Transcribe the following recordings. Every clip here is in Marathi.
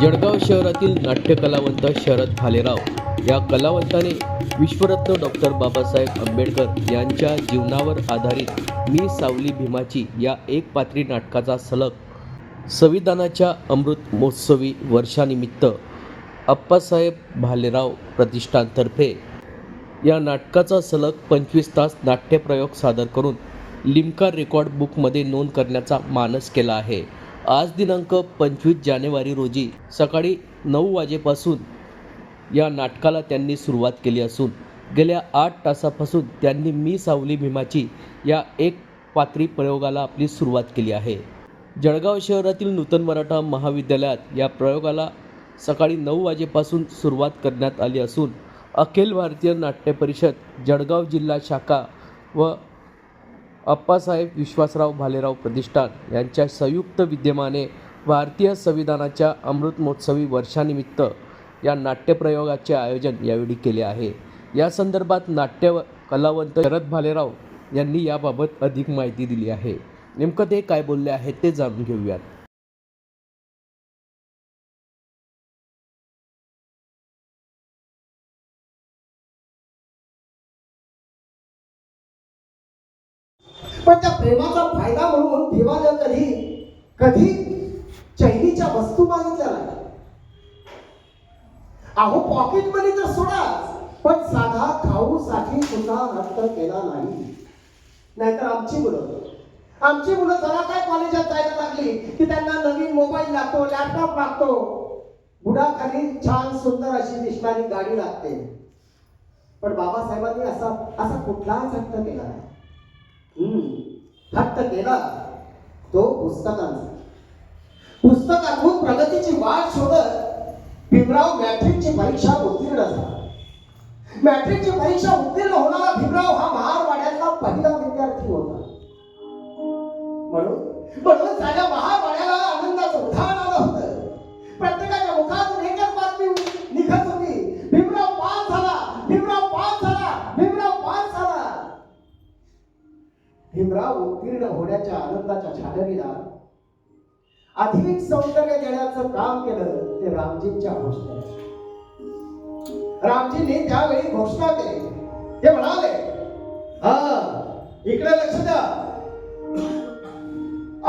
जळगाव शहरातील नाट्य कलावंत शरद भालेराव या कलावंताने विश्वरत्न डॉक्टर बाबासाहेब आंबेडकर यांच्या जीवनावर आधारित मी सावली भीमाची या एक पात्री नाटकाचा सलग संविधानाच्या अमृत महोत्सवी वर्षानिमित्त अप्पासाहेब भालेराव प्रतिष्ठानतर्फे या नाटकाचा सलग पंचवीस तास नाट्यप्रयोग सादर करून लिम्का रेकॉर्ड बुकमध्ये नोंद करण्याचा मानस केला आहे. आज दिनांक पंचवीस जानेवारी रोजी सकाळी नऊ वाजेपासून या नाटकाला त्यांनी सुरुवात केली असून गेल्या आठ तासापासून त्यांनी मी सावली भीमाची या एक पात्री प्रयोगाला आपली सुरुवात केली आहे. जळगाव शहरातील नूतन मराठा महाविद्यालयात या प्रयोगाला सकाळी नऊ वाजेपासून सुरुवात करण्यात आली असून अखिल भारतीय नाट्य परिषद जळगाव जिल्हा शाखा व अप्पासाहेब विश्वासराव भालेराव प्रतिष्ठान यांच्या संयुक्त विद्यमाने भारतीय संविधानाच्या अमृत महोत्सवी वर्षानिमित्त या नाट्यप्रयोगाचे आयोजन यावेळी केले आहे. या संदर्भात नाट्य कलावंत शरद भालेराव यांनी याबाबत अधिक माहिती दिली आहे. नेमकं ते काय बोलले आहेत ते जाणून घेऊयात. पण त्या प्रेमाचा फायदा म्हणून देवानं कधी कधी चैनीच्या वस्तू मागितल्या नाही. अहो पॉकेट मनी तर सोडाच पण साधा खाऊसाठी सुद्धा रक्त केला नाही. नाहीतर आमची मुलं आमची मुलं जरा काय कॉलेजात जायला लागली की त्यांना नवीन मोबाईल लागतो लॅपटॉप लागतो. बुडाखाली छान सुंदर अशी दिसणारी गाडी लागते. पण बाबासाहेबांनी असा असा कुठलाच हट्ट केला नाही. हट्ट केला. तो पुस्तकांचा. पुस्तकातून प्रगतीची वाट शोधत भीमराव मॅट्रिकची परीक्षा उत्तीर्ण झाला. मॅट्रिकची परीक्षा उत्तीर्ण होणारा भीमराव हा महारवाड्यातला पहिला विद्यार्थी होता. म्हणून म्हणून साऱ्या भीमराव उत्तीर्ण होण्याच्या आनंदाच्या छाननीला अधिक सौंदर्य देण्याचं काम केलं ते रामजींच्या घोषणेने रामजींनी त्यावेळी घोषणा केली. ते म्हणाले हा इकडे लक्ष द्या.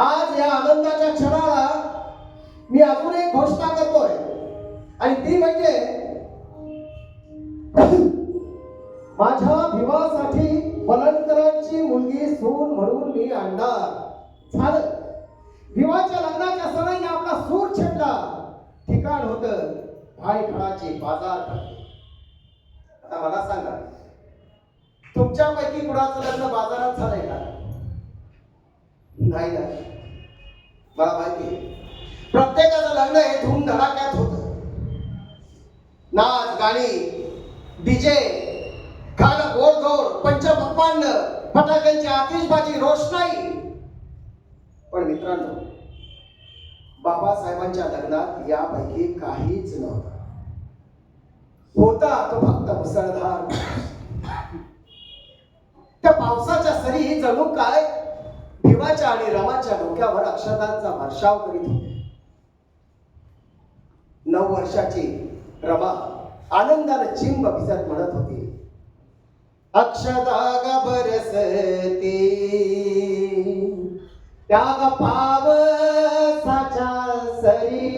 आज या आनंदाच्या क्षणाला मी अजून एक घोषणा करतोय. आणि ती म्हणजे माझ्या भिवासाठी वलंकरांची मुलगी सून म्हणून मी आणणार. झालं. भिवाच्या लग्नाच्या सणाने आपला सूर छेडला. ठिकाण होत. भायखळाची बाजार आता मला सांगा तुमच्यापैकी कुणाचं लग्न बाजारात झालंय का? नाही ना मला माहिती प्रत्येकाचं लग्न हे धूम धडाक्यात होत. नाच गाणी डीजे गाणं गोडधोड पंचपक्वान्न फटाक्यांची आतिषबाजी रोषणाई. पण मित्रांनो बाबासाहेबांच्या लग्नात यापैकी काहीच नव्हतं. होता तो फक्त मुसळधार त्या पावसाच्या सरी जणू काय? भीमाच्या आणि रमाच्या डोक्यावर अक्षतांचा वर्षाव करीत होते. नऊ वर्षाची रमा आनंदाने चिंब भिजत म्हणत होती. अक्षदाग बरसते त्याग पावसाच्या सरी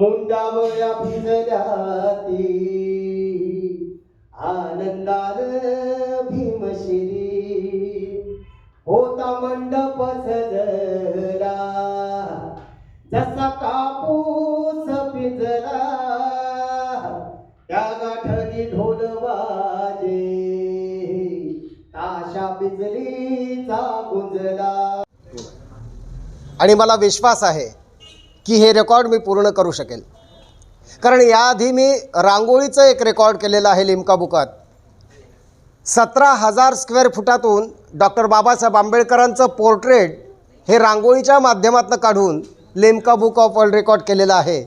मुंडावया भिजल्या ती आनंदान भीमशिरी होता मंडप सजला. जसा कापूस पिजला त्या गाठ गुंजला. आणि मला विश्वास आहे की हे रेकॉर्ड मी पूर्ण करू शकेल. कारण याआधी मी रांगोळीचं एक रेकॉर्ड केलेलं आहे लिमका बुकात. सतरा हजार स्क्वेअर फुटातून डॉक्टर बाबासाहेब आंबेडकरांचं पोर्ट्रेट हे रांगोळीच्या माध्यमातून काढून Limca book of world record केलेलं आहे.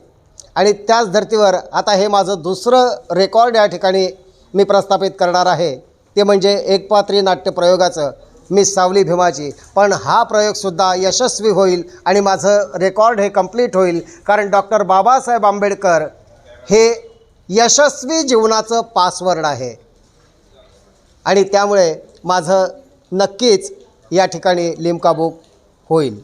आणि त्याच धर्तीवर आता हे माझं दुसरं रेकॉर्ड या ठिकाणी मी प्रस्थापित करणार आहे. ते म्हणजे एकपात्री नाट्यप्रयोगाचं मी सावली भीमाची पण हा प्रयोगसुद्धा यशस्वी होईल आणि माझं रेकॉर्ड हे कंप्लीट होईल कारण डॉक्टर बाबासाहेब आंबेडकर हे यशस्वी जीवनाचं पासवर्ड आहे. आणि त्यामुळे माझं नक्कीच या ठिकाणी लिमका बुक होईल.